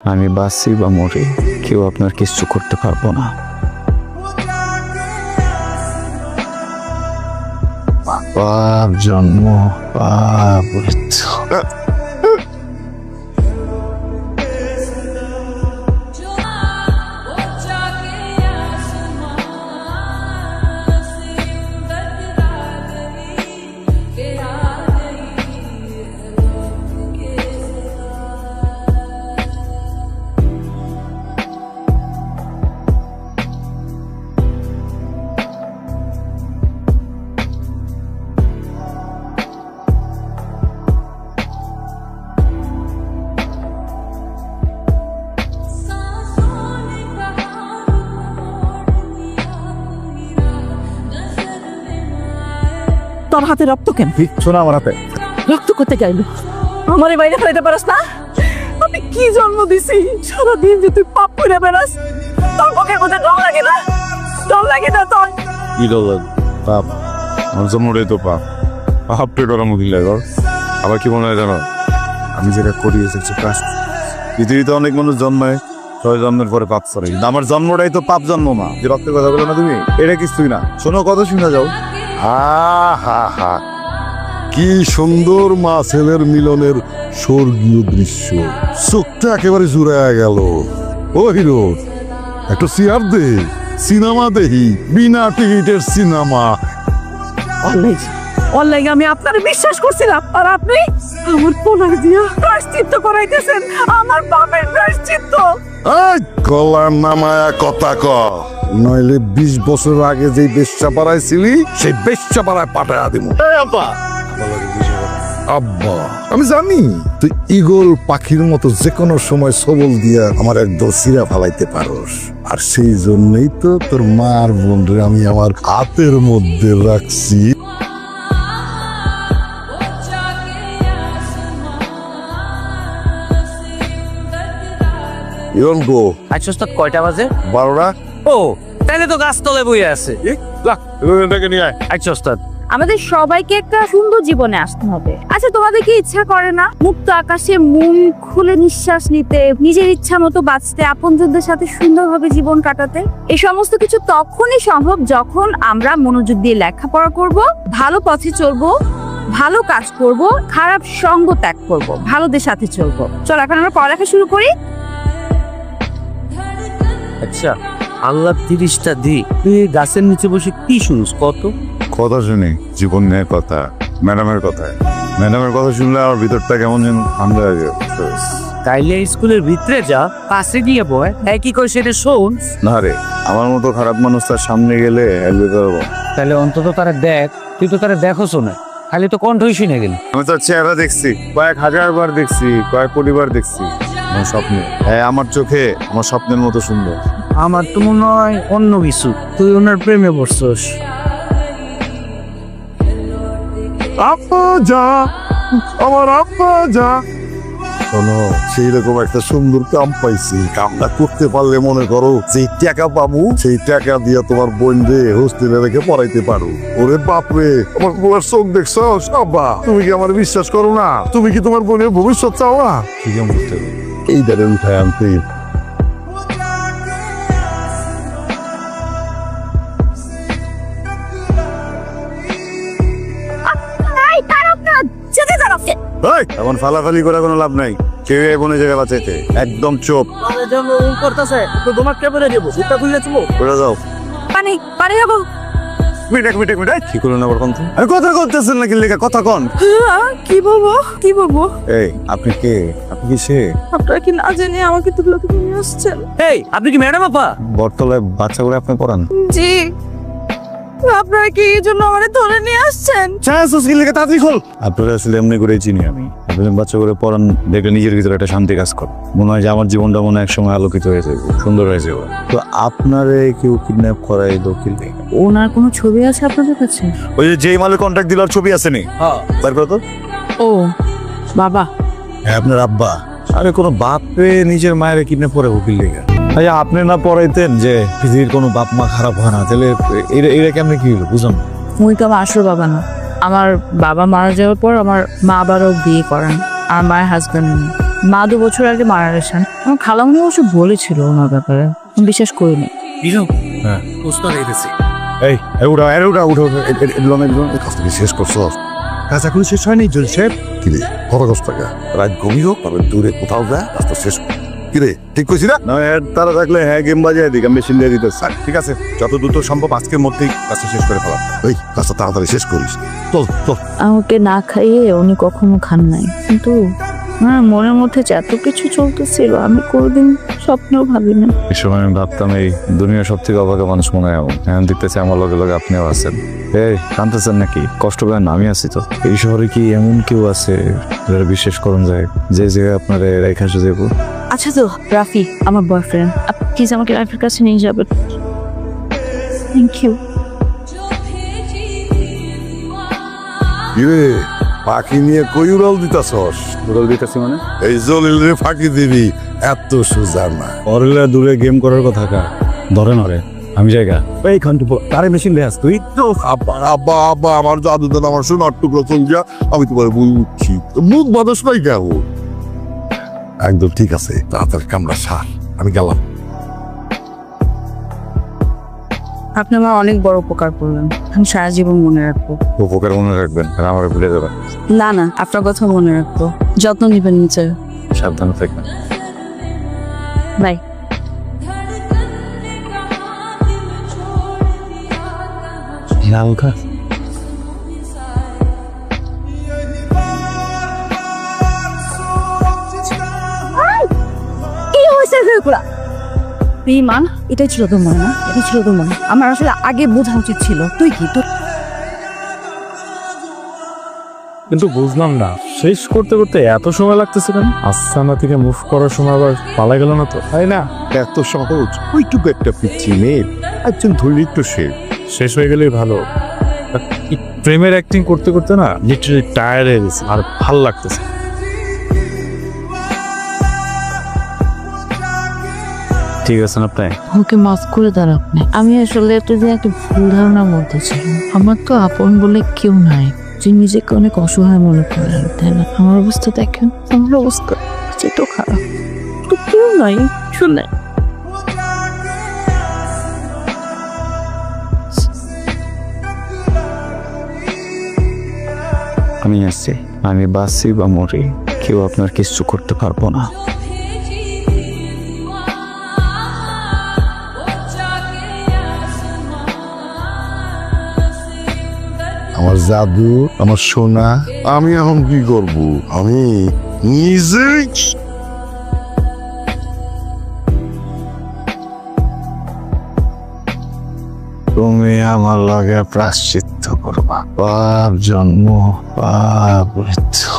আমি বাঁচি বা মরি কেউ আপনার কিচ্ছু করতে পারব না। পাপ জন্ম পাপ তোর হাতে রক্ত কেন? কিচ্ছু না আমার হাতে। রক্ত করতে গাইলো আমার বাইরে ফেলাইতে পারস না? আমি কি জন্ম দিছি? সারাদিন যে তুই পাপ করে বেড়াস তোর পক্ষের মধ্যে ডর লাগে না? ডর লাগে না তোর? কি ডলার পাপ। আমার জন্মটাই তো পাপ। পাপ পে করা মহিলা ঘর আবার কি মনে হয় জানো? আমি যেটা করি এসেছি কাজ পৃথিবীতে অনেক মানুষ জন্মায় ছয় জন্মের পরে পাপ করে। কিন্তু আমার জন্মটাই তো পাপ জন্ম না যে রক্তের কথা বলো না তুমি এটা কিছুই না। শোনো কথা শুনে যাও। হা হা কি সুন্দর মা ছেলের মিলনের স্বর্গীয় দৃশ্য। চোখটা একেবারে জুড়ায় গেল। ও হিরো একটু চেয়ার দে সিনেমা দেহি বিনা টিকিটের সিনেমা। অনলাইন আমি আপনার বিশ্বাস করছিলাম আর আপনি আমার পোলার দিয়া প্রায়শ্চিত্ত করাইতেছেন আমার বাপের প্রায়শ্চিত্ত। এই নামায়া কথা ক। নইলে বিশ বছর আগে যে বেশ্যা পাড়ায় ছিলি সেই বেশ্যা পাড়ায় পাঠায়া দিব আব্বা। আমি জানি। তুই ইগল পাখির মতো যে কোনো সময় সবল দিয়া আমার একদম সিরা ফালাইতে পারস। আর সেই জন্যই তো তোর মার বোনরে আমি আমার হাতের মধ্যে রাখছি। ইরন গো আচ্ছা কয়টা বাজে? বারোটা? ও তাইলে তো গাছতলে বই আছে। নিয়ে আয়। আচ্ছা ওস্তাদ। আমাদের সবাইকে একটা সুন্দর জীবনে আসতে হবে। আচ্ছা তোমাদের কি ইচ্ছা করে না? মুক্ত আকাশে মন খুলে নিঃশ্বাস নিতে নিজের ইচ্ছা মতো বাঁচতে আপনজনদের সাথে সুন্দরভাবে জীবন কাটাতে? এই সমস্ত কিছু তখনই সম্ভব যখন আমরা মনোযোগ দিয়ে লেখাপড়া করব ভালো পথে চলবো ভালো কাজ করব খারাপ সঙ্গ ত্যাগ করব ভালোদের সাথে চলবো। চল এখন আমরা পড়ালেখা শুরু করি। আচ্ছা। আল্লাহ তিরিশটা দি। তুই গাছের নিচে বসে কি শুনিস? কত? কথা শুনি জীবন নিয়ে কথা ম্যাডামের কথা ম্যাডামের কথা শুনলে আমার ভিতরটা কেমন যেন ঠান্ডা হয়ে যায়। তাইলে স্কুলের ভিতরে যা পাশে গিয়ে বয়। কি করে সেটা শোন। না রে আমার মতো খারাপ মানুষ তার সামনে গেলে হেলবে পারব তাহলে অন্তত তারা দেখ তুই তো তারা দেখোস না। খালি তো কণ্ঠই শুনে গেলি। আমি তার চেহারা দেখছি কয়েক হাজার বার দেখছি কয়েক কোটি বার দেখছি। আমার স্বপ্নে। হ্যাঁ আমার চোখে আমার স্বপ্নের মতো সুন্দর। আমার তো মনে হয় অন্য কিছু। তুই ওনার প্রেমে পড়ছস। আপা যা আমার আপা যা। শোনো সেই রকম একটা সুন্দর কাম পাইছি। কামটা করতে পারলে মনে করো যেই টাকা পাবো সেই টাকা দিয়ে তোমার বোন রে হোস্টেলে রেখে পড়াইতে পারো। ওরে বাপরে আমার বোনের চোখ দেখছ আব্বা তুমি কি আমার বিশ্বাস করো না? তুমি কি তোমার বোনের ভবিষ্যৎ চাও না কি কেমন এই দাঁড়ে উঠায় আনতে এখন ফালাফালি করে কোনো লাভ নাই। কেউ এই বনে জায়গা বাঁচাইতে। একদম চোপ। করতেছে। তো তোমার কেমনে দেবো? খুলে চুমো। করে যাও। পানি পানি যাব মিটাক মিটাক মিটাক কি করলেন আবার কন আমি কথা করতেছেন নাকি লেখা? কথা কন। হ্যাঁ, কি বলব? কি বলব? এই আপনি কে? আপনি কি সে? আপনারা কি না জেনে আমাকে তুলে তুলে নিয়ে আসছেন। এই আপনি কি ম্যাডাম আপা? বটতলায় বাচ্চা করে আপনি পড়ান? জি। আপনারা কি এই জন্য আমাকে ধরে নিয়ে আসছেন? আপনারা আসলে এমনি করেই চিনি আমি। আপনি বাচ্চা করে পড়ান দেখলে নিজের ভিতরে একটা শান্তি কাজ করে। মনে হয় যে আমার জীবনটা মনে হয় একসময় আলোকিত হয়ে যাবে সুন্দর হয়ে যাবে। তো আপনারে কেউ কিডন্যাপ করাই দকিল ওনার কোনো ছবি আছে আপনাদের কাছে? ওই যে যেই মালের কন্ট্যাক্ট দিলার ছবি আছে নি হ্যাঁ। বের করো তো। ও বাবা। হ্যাঁ আপনার আব্বা। আরে কোনো বাপে নিজের মায়ের কিডন্যাপ করে উকিল লেগে। আচ্ছা আপনি না পড়াইতেন যে পৃথিবীর কোনো বাপ মা খারাপ হয় না তাহলে এটা এটা কেমনে কি হলো বুঝলাম। মুই তো আমার আসল বাবা না। আমার বাবা মারা যাওয়ার পর আমার মা আবারও বিয়ে করেন আর মায়ের হাজব্যান্ড মা দু বছর আগে মারা গেছেন। আমার খালামুনি অবশ্য বলেছিল ওনার ব্যাপারে আমি বিশ্বাস করিনি। বিরো হ্যাঁ। প্রস্তাব এসেছে এই উঠো এই উঠো উঠো এগুলো এগুলো শেষ করছ? কাজ এখন শেষ হয়নি জল সাহেব কিরে কত কষ্ট রাত গভীর হোক তবে দূরে কোথাও যা কাজটা শেষ কর। কিরে ঠিক কইছি না? না এর তারা থাকলে হ্যাঁ গেম বাজিয়ে দিক মেশিন দিয়ে দিতে স্যার ঠিক আছে? যত দ্রুত সম্ভব আজকের মধ্যেই কাজটা শেষ করে ফেলা। এই কাজটা তাড়াতাড়ি শেষ করিস। চল চল। আমাকে না খাইয়ে উনি কখনো খান নাই। কিন্তু আমার মনের মধ্যে যে এত কিছু চলতেছিল আমি কোনোদিন স্বপ্নেও ভাবিনি। এই সময় আমি ভাবতাম এই দুনিয়ার সব থেকে অভাগা মানুষ মনে হয় এমন। এখন দেখতেছি আমার লগে লগে আপনিও আছেন। এই কানতেছেন নাকি? কষ্ট না, আমি আছি তো। এই শহরে কি এমন কেউ আছে যারা বিশ্বাস করুন যায়? যে জায়গায় আপনার রেখা যাব আচ্ছা তো রাফি আমার বয়ফ্রেন্ড আপনি প্লিজ আমাকে রাফির কাছে নিয়ে যাবেন। থ্যাংক ইউ কিরে পাখি নিয়ে কই উড়াল দিতাছস? বদল দিতেছি মানে? এই জলিল রে ফাঁকি দিবি এত সোজা না। অরেলা দূরে গেম করার কথা কা? ধরে নরে আমি জায়গা। এই খান্টু তারে মেশিন তুই। তো আব্বা আব্বা আব্বা আমার জাদু দেন আমার সোনার টুকরো চল যা আমি তোমার বলছি। মুখ বাদস নাই কেন? একদম ঠিক আছে তাড়াতাড়ি কামড়া সার আমি গেলাম। আপনি আমার অনেক বড় উপকার করলেন আমি সারা জীবন মনে রাখব। উপকার মনে রাখবেন আর আমার ভুলে যাবেন। না না আপনার কথা মনে রাখব যত্ন নিবেন নিচে সাবধানে থাকবেন। বাই। হালকা কি বেইমান এটাই ছিল তোর মনে না এটাই ছিল তোর মনে। আমার আসলে আগে বোঝা উচিত ছিল। তুই কি? তোর কিন্তু বুঝলাম না শেষ করতে করতে এত সময় লাগতেছে কেন? আস্তানা থেকে মুভ করার সময় আবার পালা গেল না তো? তাই না? এত সহজ ওইটুকু একটা পিচ্ছি মেয়ে একজন ধরলি তো সে। শেষ হয়ে গেলেই ভালো। প্রেমের অ্যাক্টিং করতে করতে না লিটারালি টায়ার্ড হয়ে গেছে আর ভালো লাগতেছে ঠিক আছেন আপনি ওকে মাফ করে দাঁড় আপনি। আমি আসলে এতদিন একটা ভুল ধারণার মধ্যে ছিলাম। আমার তো আপন বলে কেউ নাই। যে নিজেকে অনেক অসহায় মনে করেন তাই না? আমার অবস্থা দেখেন আমার অবস্থা তো খারাপ। তো কেউ নাই শুনে আমি আছি। আমি বাঁচি বা মরি কেউ আপনার কিছু করতে পারব না। আমার জাদু আমার সোনা। আমি এখন কি করব? আমি নিজেই তুমি আমার লগে প্রাশ্চিত্য করবা। পাপ জন্ম পাপ মৃত্যু।